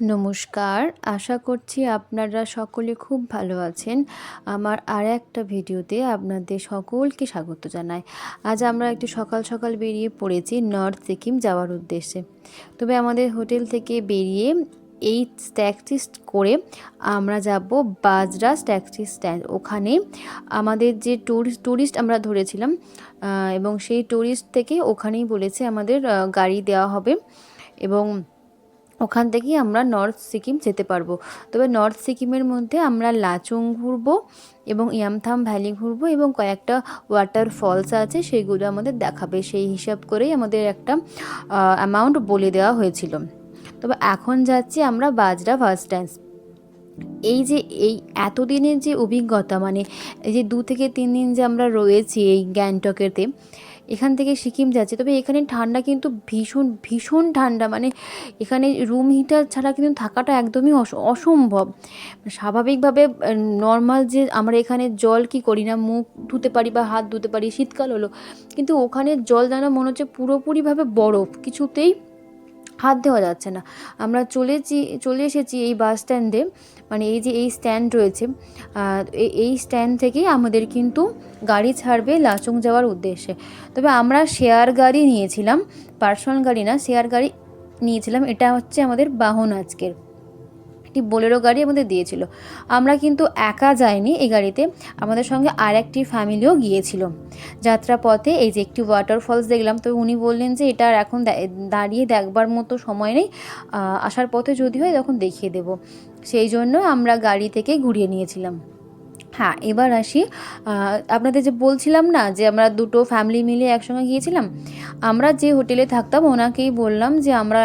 নমস্কার। আশা করছি আপনারা সকলে খুব ভালো আছেন। আমার আর একটা ভিডিওতে আপনাদের সকলকে স্বাগত জানাই। আজ আমরা একটু সকাল সকাল বেরিয়ে পড়েছি নর্থ সিকিম যাওয়ার উদ্দেশ্যে। তবে আমাদের হোটেল থেকে বেরিয়ে এই ট্যাক্সি করে আমরা যাব বাজরা ট্যাক্সি স্ট্যান্ড। ওখানে আমাদের যে টুরিস্ট ট্যুরিস্ট আমরা ধরেছিলাম এবং সেই ট্যুরিস্ট থেকে ওখানেই বলেছে আমাদের গাড়ি দেওয়া হবে। এবং ওখান থেকেই আমরা নর্থ সিকিম যেতে পারব। তবে নর্থ সিকিমের মধ্যে আমরা লাচুং ঘুরবো এবং ইয়ামথাম ভ্যালি ঘুরবো এবং কয়েকটা ওয়াটার ফলস আছে, সেইগুলো আমাদের দেখাবে। সেই হিসাব করেই আমাদের একটা অ্যামাউন্ট বলে দেওয়া হয়েছিল। তবে এখন যাচ্ছি আমরা বাজরা ফার্স্ট ড্যান্স এই যে, এই এতদিনের যে অভিজ্ঞতা মানে এই যে দু থেকে তিন দিন যে আমরা রয়েছি এই গ্যাংটকেতে এখান থেকে সিকিম যাচ্ছে। তবে এখানে ঠান্ডা কিন্তু ভীষণ ভীষণ ঠান্ডা। মানে এখানে রুম হিটার ছাড়া কিন্তু থাকাটা একদমই অস- অসম্ভব। স্বাভাবিকভাবে নর্মাল যে আমরা এখানে জল কি করি না, মুখ ধুতে পারি বা হাত ধুতে পারি, শীতকাল হলো, কিন্তু ওখানে জল যেন মনে হচ্ছে পুরোপুরিভাবে বরফ। কিছুতেই হাত দেওয়া যাচ্ছে না। আমরা চলেছি, চলে এসেছি এই বাস স্ট্যান্ডে মানে এই যে এই স্ট্যান্ড রয়েছে এই- স্ট্যান্ড থেকেই আমাদের কিন্তু গাড়ি ছাড়বে লাচুং যাওয়ার উদ্দেশ্যে। তবে আমরা শেয়ার গাড়ি নিয়েছিলাম পার্সোনাল গাড়ি না শেয়ার গাড়ি নিয়েছিলাম। এটা হচ্ছে আমাদের বাহন আজকের। একটি বোলেরো গাড়ি আমাদের দিয়েছিল। আমরা কিন্তু একা যাইনি এই গাড়িতে, আমাদের সঙ্গে আর একটি ফ্যামিলিও গিয়েছিল। যাত্রাপথে এই যে একটি ওয়াটারফলস দেখলাম, তো উনি বললেন যে এটা আর এখন দাঁড়িয়ে দেখবার মতো সময় নেই আসার পথে যদি হয় তখন দেখিয়ে দেব। সেই জন্য আমরা গাড়ি থেকে ঘুরিয়ে নিয়েছিলাম। হ্যাঁ এবার আসি। আপনাদের যে বলছিলাম না যে আমরা দুটো ফ্যামিলি মিলে একসঙ্গে গিয়েছিলাম, আমরা যে হোটেলে থাকতাম ওনাকেই বললাম যে আমরা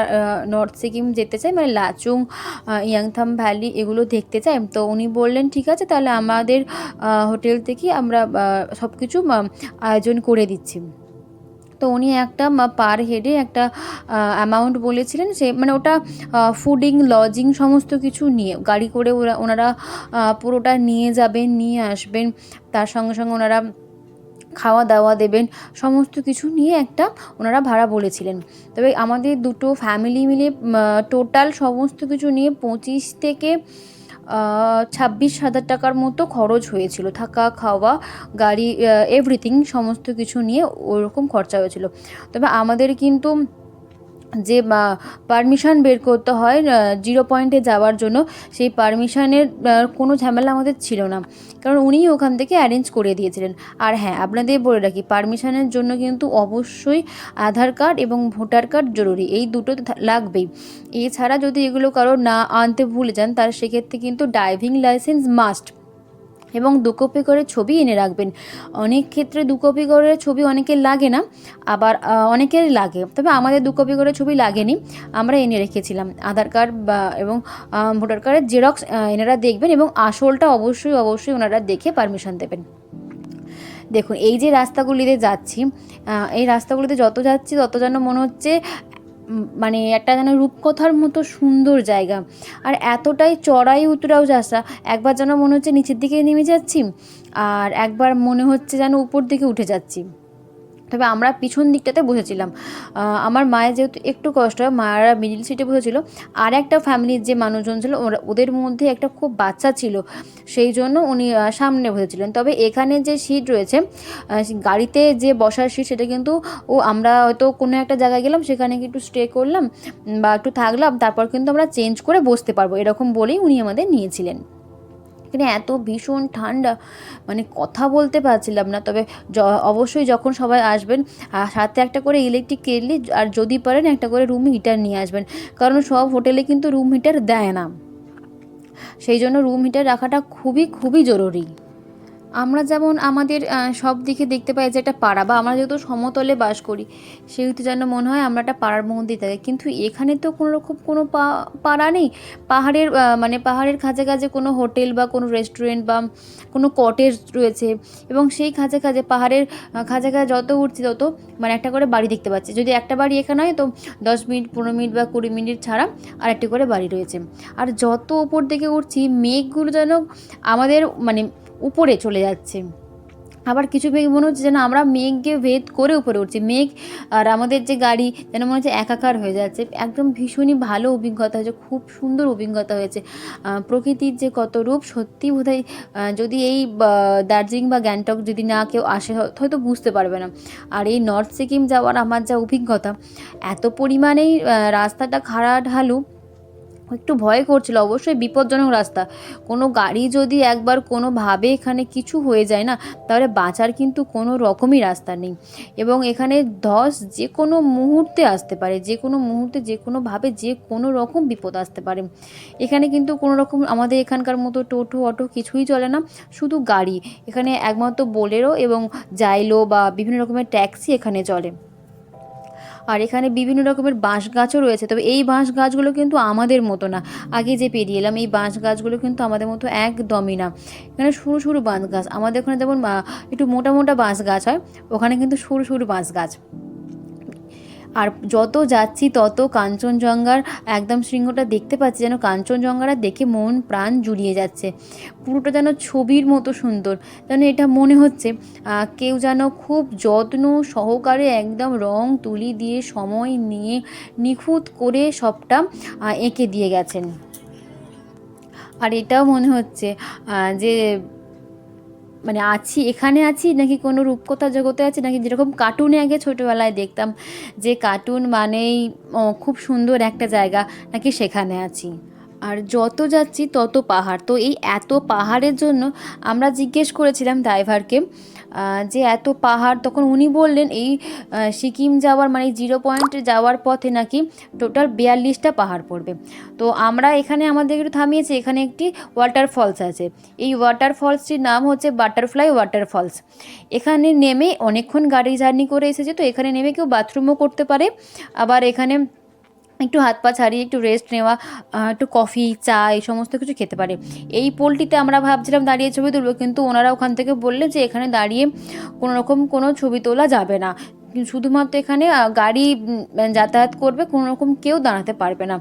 নর্থ সিকিম যেতে চাই মানে লাচুং ইয়াংথাম ভ্যালি এগুলো দেখতে চাই। তো উনি বললেন, ঠিক আছে, তাহলে আমাদের হোটেল থেকে আমরা সব কিছু আয়োজন করে দিচ্ছি। তো উনি একটা পার হেডে একটা অ্যামাউন্ট বলেছিলেন। সে মানে ওটা ফুডিং লজিং সমস্ত কিছু নিয়ে, গাড়ি করে ওরা, ওনারা পুরোটা নিয়ে যাবেন, নিয়ে আসবেন। তার সঙ্গে সঙ্গে ওনারা খাওয়া দাওয়া দেবেন, সমস্ত কিছু নিয়ে একটা ওনারা ভাড়া বলেছিলেন। তবে আমাদের দুটো ফ্যামিলি মিলে টোটাল সমস্ত কিছু নিয়ে পঁচিশ থেকে ছাব্বিশ হাজার টাকার মতো খরচ হয়েছিল। থাকা, খাওয়া, গাড়ি এভরিথিং সমস্ত কিছু নিয়ে ওরকম খরচা হয়েছিল। তবে আমাদের কিন্তু যে পারমিশন বের করতে হয় জিরো পয়েন্টে যাওয়ার জন্য, সেই পারমিশনের কোনো ঝামেলা আমাদের ছিল না। কারণ উনিই ওখান থেকে অ্যারেঞ্জ করে দিয়েছিলেন। আর হ্যাঁ আপনাদের বলে রাখি পারমিশনের জন্য কিন্তু অবশ্যই আধার কার্ড এবং ভোটার কার্ড জরুরি। এই দুটো লাগবেই। এছাড়া যদি এগুলো কারও না আনতে ভুলে যান তার সেক্ষেত্রে কিন্তু ড্রাইভিং লাইসেন্স মাস্ট এবং দু কপি করে ছবি এনে রাখবেন। অনেক ক্ষেত্রে দু কপি করে ছবি অনেকের লাগে না, আবার অনেকের লাগে, তবে আমাদের দু কপি করে ছবি লাগেনি, আমরা এনে রেখেছিলাম। আধার কার্ড বা, এবং ভোটার কার্ডের জেরক্স এনারা দেখবেন এবং আসলটা অবশ্যই অবশ্যই ওনারা দেখে পারমিশন দেবেন। দেখুন, এই যে রাস্তাগুলিতে যাচ্ছি এই রাস্তাগুলিতে যত যাচ্ছি, তত যেন মনে হচ্ছে মানে একটা যেন রূপকথার মতো সুন্দর জায়গা। আর এতটাই চড়াই উতরাও যাসা একবার যেন মনে হচ্ছে নিচের দিকে নেমে যাচ্ছি, আর একবার মনে হচ্ছে যেন উপর দিকে উঠে যাচ্ছি। তবে আমরা পিছন দিকটাতে বসেছিলাম। আমার মায়ের যেহেতু একটু কষ্ট হয়, মায়েরা মিডিল সিটে বসেছিল। আর একটা ফ্যামিলির যে মানুষজন ছিল, ওরা- ওদের মধ্যে একটা খুব বাচ্চা ছিল, সেই জন্য উনি সামনে বসেছিলেন। তবে এখানে যে সিট রয়েছে গাড়িতে যে বসার সিট সেটা কিন্তু ও, আমরা হয়তো কোনো একটা জায়গায় গেলাম, সেখানে একটু স্টে করলাম, বা একটু থাকলাম, তারপর কিন্তু আমরা চেঞ্জ করে বসতে পারব, এরকম বলেই উনি আমাদের নিয়েছিলেন। এখানে এত ভীষণ ঠান্ডা মানে কথা বলতে পারছিলাম না। তবে অবশ্যই যখন সবাই আসবেন সাথে একটা করে ইলেকট্রিক কেটলি আর যদি পারেন একটা করে রুম হিটার নিয়ে আসবেন। কারণ সব হোটেলে কিন্তু রুম হিটার দেয় না। সেই জন্য রুম হিটার রাখাটা খুবই খুবই জরুরি। আমরা যেমন আমাদের সব দিকে দেখতে পাই যে একটা পাড়া, বা আমরা যেহেতু সমতলে বাস করি, সেহেতু যেন মনে হয় আমরা একটা পাড়ার মধ্যেই থাকি। কিন্তু এখানে তো কোনো রকম কোনো পাড়া নেই। পাহাড়ের মানে পাহাড়ের কাছে কাছে কোনো হোটেল বা কোনো রেস্টুরেন্ট বা কোনো কটেজ রয়েছে, এবং সেই কাছে কাছে পাহাড়ের কাছে কাছে যত উঠছি তত মানে একটা করে বাড়ি দেখতে পাচ্ছি। যদি একটা বাড়ি এখানে হয় তো দশ মিনিট, পনেরো মিনিট বা কুড়ি মিনিট ছাড়া আর একটি করে বাড়ি রয়েছে। আর যত উপর দিকে উঠছি, মেঘগুলো যেন আমাদের মানে উপরে চলে যাচ্ছে। আবার কিছু মেঘ মনে হচ্ছে যেন আমরা মেঘকে ভেদ করে উপরে উঠছি। মেঘ আর আমাদের যে গাড়ি যেন মনে হচ্ছে একাকার হয়ে যাচ্ছে। একদম ভীষণই ভালো অভিজ্ঞতা হয়েছে খুব সুন্দর অভিজ্ঞতা হয়েছে। প্রকৃতির যে কত রূপ সত্যি আহ, যদি এই দার্জিলিং বা গ্যাংটক যদি না কেউ আসে হয়- হয়তো বুঝতে পারবে না। আর এই নর্থ সিকিম যাওয়ার আমার যা অভিজ্ঞতা এত পরিমাণেই রাস্তাটা খাড়া ঢালু একটু ভয় করছিল, অবশ্যই বিপজ্জনক রাস্তা। কোনো গাড়ি যদি একবার কোনোভাবে এখানে কিছু হয়ে যায় না, তাহলে বাঁচার কিন্তু কোনো রকমই রাস্তা নেই। এবং এখানে ধস যে কোনো মুহূর্তে আসতে পারে, যে কোনো মুহূর্তে, যে কোনোভাবে, যে কোনো রকম বিপদ আসতে পারে। এখানে কিন্তু কোনো রকম আমাদের এখানকার মতো টোটো, অটো কিছুই চলে না, শুধু গাড়ি। এখানে একমাত্র বোলেরো এবং জাইলো বা বিভিন্ন রকমের ট্যাক্সি এখানে চলে। আর এখানে বিভিন্ন রকমের বাঁশ গাছও রয়েছে। তবে এই বাঁশ গাছগুলো কিন্তু আমাদের মতো না। আগে যে পেরিয়ে এলাম, এই বাঁশ গাছগুলো কিন্তু আমাদের মতো একদমই না। এখানে সরু সরু বাঁশ গাছ আমাদের ওখানে যেমন একটু মোটা মোটা বাঁশ গাছ হয়, ওখানে কিন্তু সরু সরু বাঁশ গাছ আর যত যাচ্ছি, তত কাঞ্চনজঙ্ঘার একদম শৃঙ্গটা দেখতে পাচ্ছি যেন কাঞ্চনজঙ্ঘাটা দেখে মন প্রাণ জুড়িয়ে যাচ্ছে। পুরোটা যেন ছবির মতো সুন্দর। যেন এটা মনে হচ্ছে কেউ যেন খুব যত্ন সহকারে একদম রং তুলি দিয়ে সময় নিয়ে নিখুঁত করে সবটা এঁকে দিয়ে গেছেন। আর এটাও মনে হচ্ছে যে মানে আছি, এখানে আছি, নাকি কোনো রূপকথা জগতে আছি, নাকি যেরকম কার্টুনে আগে ছোটোবেলায় দেখতাম যে কার্টুন মানেই খুব সুন্দর একটা জায়গা, নাকি সেখানে আছি? আর যত যাচ্ছি তত পাহাড়। তো এই এত পাহাড়ের জন্য আমরা জিজ্ঞেস করেছিলাম ড্রাইভারকে যে এত পাহাড়, তখন উনি বললেন, এই সিকিম যাওয়ার মানে জিরো পয়েন্টে যাওয়ার পথে নাকি টোটাল বিয়াল্লিশটা পাহাড় পড়বে। তো আমরা এখানে আমাদের একটু থামিয়েছি, এখানে একটি ওয়াটার ফলস আছে। এই ওয়াটার ফলসটির নাম হচ্ছে বাটারফ্লাই ওয়াটার ফলস। এখানে নেমে অনেকক্ষণ গাড়ি জার্নি করে এসেছে, তো এখানে নেমে কেউ বাথরুমও করতে পারে। আবার এখানে একটু হাত পা ছাড়িয়ে একটু রেস্ট নেওয়া একটু কফি চা এই সমস্ত কিছু খেতে পারে। এই পোলটিতে আমরা ভাবছিলাম দাঁড়িয়ে ছবি তুলবো, কিন্তু ওনারা ওখান থেকে বললে যে এখানে দাঁড়িয়ে কোনো রকম কোনো ছবি তোলা যাবে না। শুধুমাত্র এখানে গাড়ি যাতায়াত করবে, কোনো রকম কেউ দাঁড়াতে পারবে না।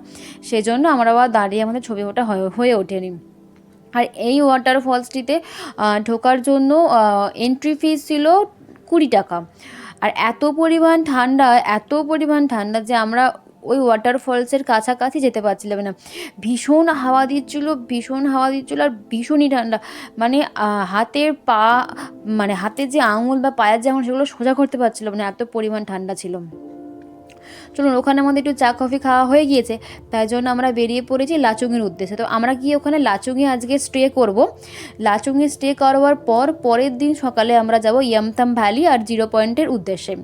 সেজন্য আমরা আবার দাঁড়িয়ে আমাদের ছবি ওটা হয়ে হয়ে ওঠেনি। আর এই ওয়াটার ফলসটিতে ঢোকার জন্য এন্ট্রি ফিস ছিল কুড়ি টাকা। আর এত পরিমাণ ঠান্ডা, এত পরিমাণ ঠান্ডা যে আমরা ওই ওয়াটার ফলসের কাছাকাছি যেতে পারছিলাম না। ভীষণ হাওয়া দিচ্ছিল, ভীষণ হাওয়া দিচ্ছিল আর ভীষণই ঠান্ডা। মানে হাতের পা মানে হাতের যে আঙুল বা পায়ের যে আঙুল সেগুলো সোজা করতে পারছিলাম না, এত পরিমাণ ঠান্ডা ছিল। চলুন, ওখানে আমাদের একটু চা, কফি খাওয়া হয়ে গিয়েছে, তাই জন্য আমরা বেরিয়ে পড়েছি লাচুঙের উদ্দেশ্যে। তো আমরা গিয়ে ওখানে লাচুঙে আজকে স্টে করব? লাচুঙে স্টে করবার পর পরের দিন সকালে আমরা যাব ইয়ামতাম ভ্যালি আর জিরো পয়েন্টের উদ্দেশ্যে।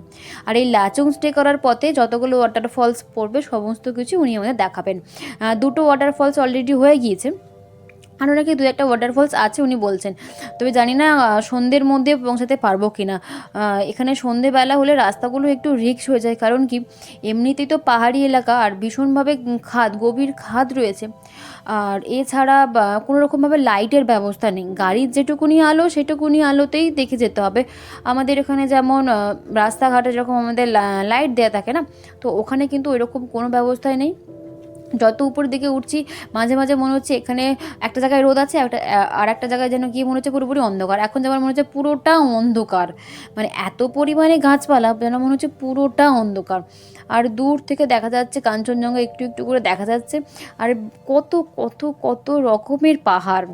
আর এই লাচুং স্টে করার পথে যতগুলো ওয়াটার ফলস পড়বে, সমস্ত কিছু উনি আমাদের দেখাবেন। দুটো ওয়াটার ফলস অলরেডি হয়ে গিয়েছে। আরও নাকি দু একটা ওয়াটারফলস আছে, উনি বলছেন। তবে জানি না সন্ধ্যের মধ্যে পৌঁছাতে পারব কি না এখানে সন্ধেবেলা হলে রাস্তাগুলো একটু রিক্স হয়ে যায়, কারণ কি, এমনিতেই তো পাহাড়ি এলাকা আর ভীষণভাবে খাদ, গভীর খাদ রয়েছে। আর এছাড়া কোনো রকমভাবে লাইটের ব্যবস্থা নেই। গাড়ির যেটুকুনি আলো, সেটুকুনি আলোতেই দেখে যেতে হবে। আমাদের এখানে যেমন রাস্তাঘাটে যেরকম আমাদের লাইট দেওয়া থাকে না, তো ওখানে কিন্তু ওইরকম কোনো ব্যবস্থাই নেই। যত উপর দিকে উঠছি, মাঝে মাঝে মনে হচ্ছে এখানে একটা জায়গায় রোদ আছে, একটা আর একটা জায়গায় যেন গিয়ে মনে হচ্ছে পুরোপুরি অন্ধকার। এখন যেমন মনে হচ্ছে পুরোটা অন্ধকার। মানে এত পরিমাণে গাছপালা যেন মনে হচ্ছে পুরোটা অন্ধকার। আর দূর থেকে দেখা যাচ্ছে কাঞ্চনজঙ্ঘা একটু একটু করে দেখা যাচ্ছে। আর কত কত কত রকমের পাহাড়।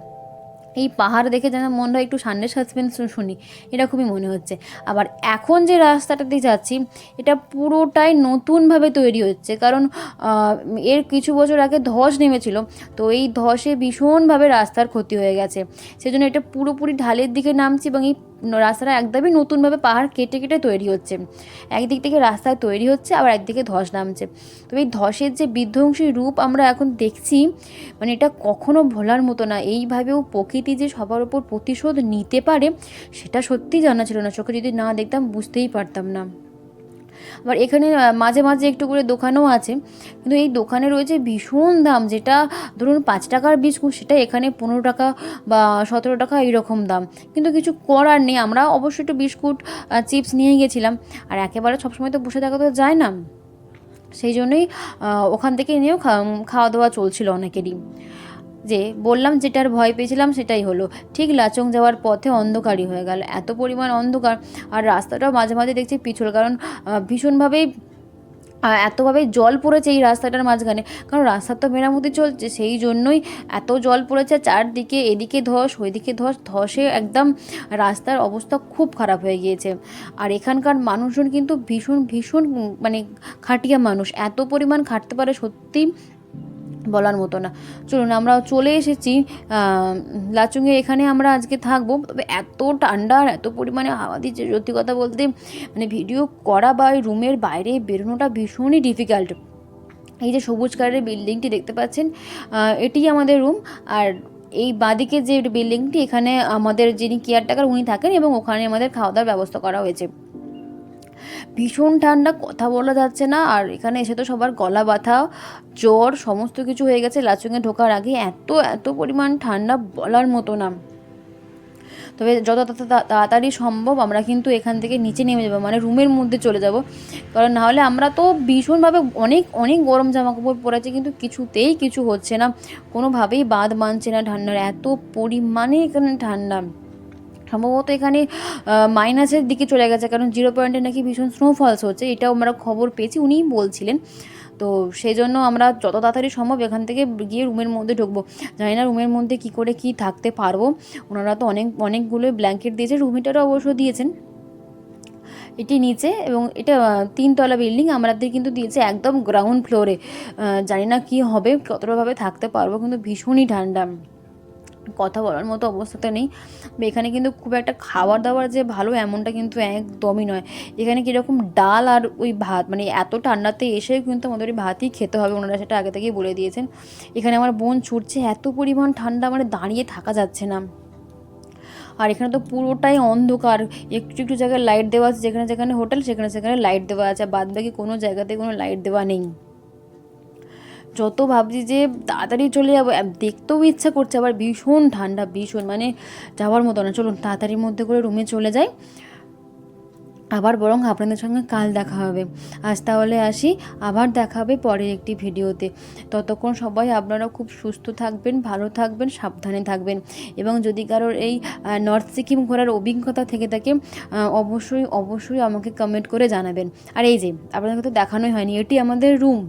এই পাহাড় দেখে যেন মন হয় একটু সানডে সাসপেন্স শুনি, এটা খুবই মনে হচ্ছে। আবার এখন যে রাস্তাটা দিয়ে যাচ্ছি, এটা পুরোটাই নতুনভাবে তৈরি হচ্ছে। কারণ এর কিছু বছর আগে ধস নেমেছিল, তো এই ধসে ভীষণভাবে রাস্তার ক্ষতি হয়ে গেছে। সেজন্য এটা পুরোপুরি ঢালের দিকে নামছি এবং এই রাস্তাটা একদমই নতুনভাবে পাহাড় কেটে কেটে তৈরি হচ্ছে। একদিক থেকে রাস্তা তৈরি হচ্ছে, আবার একদিকে ধস নামছে। তবে এই ধসের যে বিধ্বংসী রূপ আমরা এখন দেখছি মানে এটা কখনো ভোলার মতো না। এইভাবেও প্রকৃতি যে সবার ওপর প্রতিশোধ নিতে পারে, সেটা সত্যি জানা ছিল না। চোখে যদি না দেখতাম, বুঝতেই পারতাম না। আবার এখানে মাঝে মাঝে একটু করে দোকানও আছে। কিন্তু এই দোকানে রয়েছে ভীষণ দাম, যেটা ধরুন পাঁচ টাকার বিস্কুট সেটা এখানে পনেরো টাকা বা সতেরো টাকা এইরকম দাম। কিন্তু কিছু করার নেই, আমরা অবশ্যই একটু বিস্কুট চিপস নিয়ে গেছিলাম। আর একেবারে সবসময় তো বসে থাকা তো যায় না। সেই জন্যই ওখান থেকে নিয়েও খাওয়া দাওয়া চলছিল অনেকেরই। যে বললাম যেটার ভয় পেয়েছিলাম সেটাই হলো। ঠিক লাচং যাওয়ার পথে অন্ধকারই হয়ে গেল। এত পরিমাণ অন্ধকার আর রাস্তাটাও মাঝে মাঝে দেখছি পিছল, কারণ ভীষণভাবেই এতভাবে জল পড়েছে এই রাস্তাটার মাঝখানে। কারণ রাস্তার তো মেরামতি চলছে, সেই জন্যই এত জল পড়েছে, চারদিকে এদিকে ধস, ওইদিকে ধস, ধসে একদম রাস্তার অবস্থা খুব খারাপ হয়ে গিয়েছে। আর এখানকার মানুষজন কিন্তু ভীষণ ভীষণ মানে খাটিয়া মানুষ। এত পরিমাণ খাটতে পারে সত্যি বলার মতো না। চলুন, আমরা চলে এসেছি। লাচুংয়ে এখানে আমরা আজকে থাকব। তবে এত ঠান্ডা আর এত পরিমাণে হাওয়া দিচ্ছে, সত্যি কথা বলতে মানে ভিডিও করা বা রুমের বাইরে বেরোনোটা ভীষণই ডিফিকাল্ট এই যে সবুজ কালারের বিল্ডিংটি দেখতে পাচ্ছেন এটি আমাদের রুম আর এই বাঁদিকে যে বিল্ডিংটি, এখানে আমাদের যিনি কেয়ারটেকার উনি থাকেন এবং ওখানে আমাদের খাওয়া দাওয়ার ব্যবস্থা করা হয়েছে। ভীষণ ঠান্ডা, কথা বলা যাচ্ছে না। আর এখানে এসে তো সবার গলা ব্যথা, জ্বর, সমস্ত কিছু হয়ে গেছে। লাচুংয়ে ঢোকার আগে এত এত পরিমাণ ঠান্ডা বলার মতো না। তবে যত তাড়াতাড়ি সম্ভব আমরা কিন্তু এখান থেকে নিচে নেমে যাব মানে রুমের মধ্যে চলে যাব। কারণ নাহলে আমরা তো ভীষণভাবে অনেক অনেক গরম জামা কাপড় পরেছি, কিন্তু কিছুতেই কিছু হচ্ছে না। কোনোভাবেই বাঁধ মানছে না ঠান্ডার, এত পরিমাণে এখানে ঠান্ডা। সম্ভবত এখানে মাইনাসের দিকে চলে গেছে, কারণ জিরো পয়েন্টে নাকি ভীষণ স্নোফলস হচ্ছে, এটাও আমরা খবর পেয়েছি, উনিই বলছিলেন। তো সেই জন্য আমরা যত তাড়াতাড়ি সম্ভব এখান থেকে গিয়ে রুমের মধ্যে ঢুকবো। জানি না রুমের মধ্যে কি করে কি থাকতে পারব। ওনারা তো অনেক, অনেকগুলো ব্ল্যাঙ্কেট দিয়েছে রুম হিটারও অবশ্য দিয়েছেন। এটি নিচে এবং এটা তিনতলা বিল্ডিং আমাদের কিন্তু দিয়েছে একদম গ্রাউন্ড ফ্লোরে জানি না কি হবে কতটাভাবে থাকতে পারব, কিন্তু ভীষণই ঠান্ডা। কথা বলার মতো অবস্থাতে নেই। এখানে কিন্তু খুব একটা খাবার দাবার যে ভালো এমনটা কিন্তু একদমই নয়। এখানে কীরকম ডাল আর ওই ভাত মানে এত ঠান্ডাতে এসেও কিন্তু আমাদের ওই ভাতই খেতে হবে, ওনারা সেটা আগে থেকেই বলে দিয়েছেন। এখানে আমার বোন ছুটছে, এত পরিমাণ ঠান্ডা মানে দাঁড়িয়ে থাকা যাচ্ছে না। আর এখানে তো পুরোটাই অন্ধকার, একটু একটু জায়গায় লাইট দেওয়া আছে, যেখানে যেখানে হোটেল সেখানে সেখানে লাইট দেওয়া আছে বাদ বাকি কোনো জায়গাতে কোনো লাইট দেওয়া নেই। যত ভাবছি যে তাড়াতাড়ি চলে যাব দেখতেও ইচ্ছা করছে, আবার ভীষণ ঠান্ডা, ভীষণ মানে যাওয়ার মতো না। চলুন, তাড়াতাড়ির মধ্যে করে রুমে চলে যাই। আবার বরং আপনাদের সঙ্গে কাল দেখা হবে। আজ তাহলে আসি, আবার দেখা হবে পরের একটি ভিডিওতে। ততক্ষণ সবাই আপনারা খুব সুস্থ থাকবেন, ভালো থাকবেন, সাবধানে থাকবেন। এবং যদি কারোর এই নর্থ সিকিম ঘোরার অভিজ্ঞতা থেকে থাকে অবশ্যই অবশ্যই আমাকে কমেন্ট করে জানাবেন। আর এই যে আপনাদেরকে তো দেখানোই হয়নি, এটি আমাদের রুম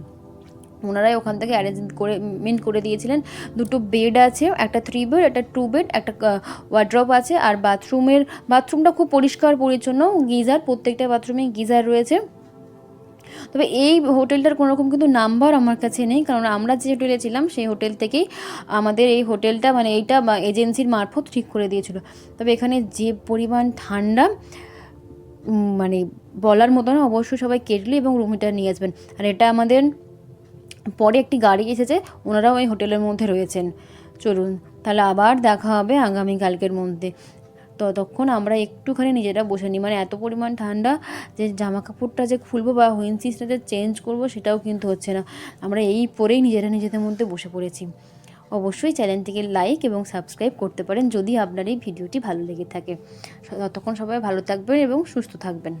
ওনারাই ওখান থেকে অ্যারেঞ্জ করে মেন করে দিয়েছিলেন। দুটো বেড আছে, একটা থ্রি বেড একটা টু বেড একটা ওয়ার্ড্রপ আছে, আর বাথরুমের, বাথরুমটা খুব পরিষ্কার, পরিচ্ছন্ন। গিজার, প্রত্যেকটা বাথরুমে গিজার রয়েছে। তবে এই হোটেলটার কোনো রকম কিন্তু নাম্বার আমার কাছে নেই, কারণ আমরা যে হোটেলে ছিলাম, সেই হোটেল থেকেই আমাদের এই হোটেলটা মানে এইটা এজেন্সির মারফত ঠিক করে দিয়েছিল। তবে এখানে যে পরিমাণ ঠান্ডা মানে বলার মতো না, অবশ্যই সবাই কেটলি এবং রুম নিয়ে আসবেন। আর এটা আমাদের পরে একটি গাড়ি এসেছে, ওনারাও এই হোটেলের মধ্যে রয়েছেন। চলুন, তাহলে আবার দেখা হবে আগামীকালকের মধ্যে। ততক্ষণ আমরা একটুখানি নিজেরা বসে নিই। মানে এত পরিমাণ ঠান্ডা যে জামা কাপড়টা যে খুলবো বা হুইনসিসটা যে চেঞ্জ করব সেটাও কিন্তু হচ্ছে না। আমরা এই পরেই নিজেরা নিজেদের মধ্যে বসে পড়েছি। অবশ্যই চ্যানেলটিকে লাইক এবং সাবস্ক্রাইব করতে পারেন যদি আপনার এই ভিডিওটি ভালো লেগে থাকে। ততক্ষণ সবাই ভালো থাকবেন এবং সুস্থ থাকবেন।